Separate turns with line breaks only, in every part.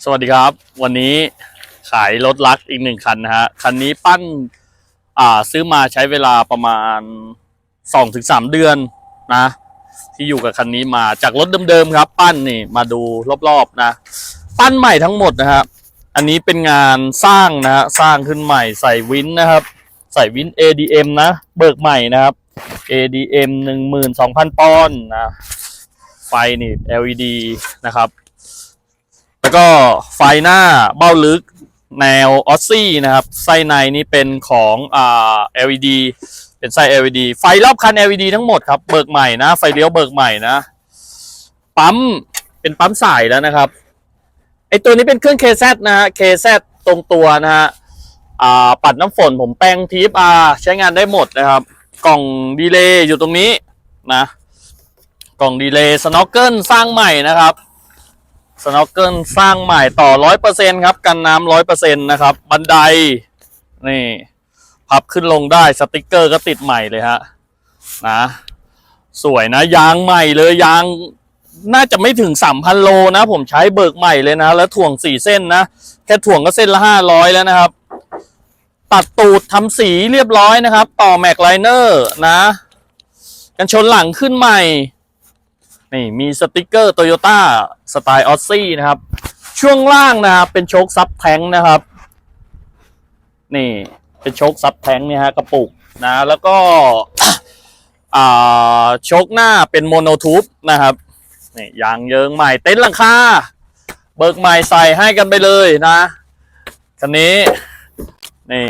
สวัสดีครับ วันนี้ขายรถลักอีกหนึ่งคันนะฮะคันนี้ปั้นอ่าซื้อมาใช้เวลาประมาณสองถึงสามเดือนนะ ที่อยู่กับคันนี้มาจากรถเดิมๆครับ ปั้นนี่มาดูรอบๆนะ ปั้นใหม่ทั้งหมดนะครับอันนี้เป็นงานสร้างนะฮะสร้างขึ้นใหม่ใส่วินนะครับ ใส่วิน ADM นะ เบิกใหม่นะครับ ADM หนึ่งหมื่นสองพันปอนด์นะไฟนี่ LED นะครับ แล้วก็ไฟหน้าเบ้าลึกแนวออสซี่นะครับ ไส้ในนี่เป็นของอ่า LED เป็นไส้ LED ไฟรอบคัน LED ทั้งหมดครับ เบิกใหม่นะ ไฟเลี้ยวเบิกใหม่นะ ปั๊ม เป็นปั๊มสายแล้วนะครับ ไอตัวนี้เป็นเครื่อง KZ นะฮะ KZ ตรงตัวนะฮะอ่าปัดน้ำฝนผมแปลง TFR ใช้งานได้หมดนะครับ กล่องดีเลย์อยู่ตรงนี้นะ กล่องดีเลย์สโนว์เกิลสร้างใหม่นะครับ สโนว์เกิลสร้างใหม่ต่อร้อยเปอร์เซ็นครับ กันน้ำร้อยเปอร์เซ็นนะครับ บันได นี่พับขึ้นลงได้สติกเกอร์ก็ติดใหม่เลยฮะนะสวยนะ ยางใหม่เลยยางน่าจะไม่ถึงสามพันโลนะ ผมใช้เบิกใหม่เลยนะ แล้วถ่วงสี่เส้นนะ แค่ถ่วงก็เส้นละห้าร้อยแล้วนะครับ ตัดตูดทำสีเรียบร้อยนะครับ ต่อแม็กไลเนอร์นะ กันชนหลังขึ้นใหม่ นี่มีสติกเกอร์โตโยต้าสไตล์ออสซี่นะครับ ช่วงล่างนะครับเป็นโชคซับแทงค์นะครับ นี่เป็นโชคซับแทงค์เนี่ยฮะกระปุกนะแล้วก็โชคหน้าเป็นโมโนทูบนะครับนี่ยางเยิงใหม่เต็นท์หลังคาเบิกใหม่ใส่ให้กันไปเลยนะคันนี้นี่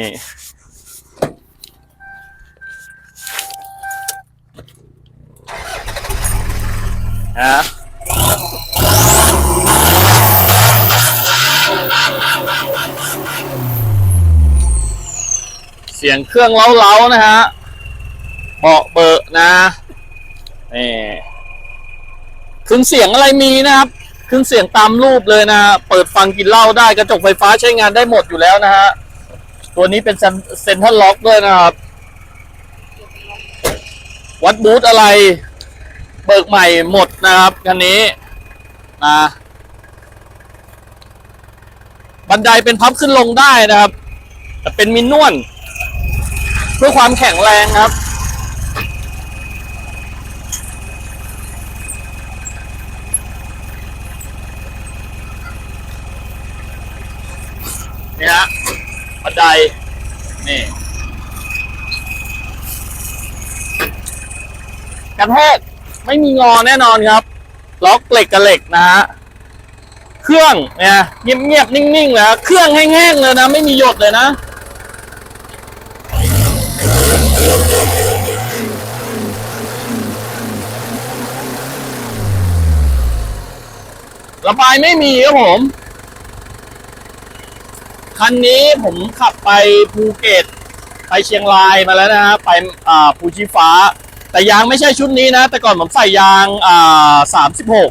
นะเสียงเครื่องเล้าๆนะฮะเบาะเบอะนะนี่เครื่องเสียงอะไรมีนะครับเครื่องเสียงตามรูปเลยนะฮะเปิดฟังกินเหล้าได้กระจกไฟฟ้าใช้งานได้หมดอยู่แล้วนะฮะตัวนี้เป็นเซ็นทรัลล็อกด้วยนะครับ วัดบูธอะไร เบิกใหม่หมดนะครับคันนี้นะบันไดเป็นพับขึ้นลงได้นะครับ แต่เป็นมินนวลเพื่อความแข็งแรงครับ นี่ฮะบันได นี่กระแทก ไม่มีงอแน่นอนครับ ล็อกเหล็กกับเหล็กนะฮะเครื่องเนี่ยเงียบๆนิ่งๆนะเครื่องแห้งๆเลยนะ ไม่มีหยดเลยนะระบายไม่มีครับผม คันนี้ผมขับไปภูเก็ต ไปเชียงรายมาแล้วนะฮะไปอ่าภูชีฟ้า แต่ยางไม่ใช่ชุดนี้นะ แต่ก่อนผมใส่ยางอ่าสามสิบหก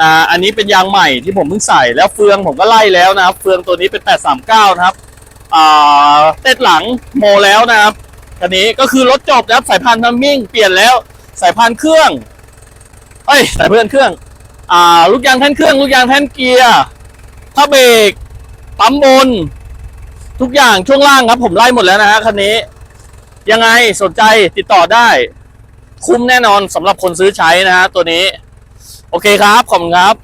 นะอันนี้เป็นยางใหม่ที่ผมเพิ่งใส่แล้วเฟืองผมก็ไล่แล้วนะครับเฟืองตัวนี้เป็นแปดสามเก้านะครับอ่าเต็ดหลังโมแล้วนะครับคันนี้ก็คือรถจบนะครับสายพานทัมมิ่งเปลี่ยนแล้วสายพานเครื่องเอ้ยสายพานเครื่องอ่าลูกยางแท่นเครื่อง ลูกยางแท่นเกียร์ผ้าเบรกปั๊มบน ทุกอย่างช่วงล่างครับ ผมไล่หมดแล้วนะฮะคันนี้ ยังไงสนใจติดต่อได้ คุ้มแน่นอนสำหรับคนซื้อใช้นะฮะตัวนี้ โอเคครับ ขอบคุณครับ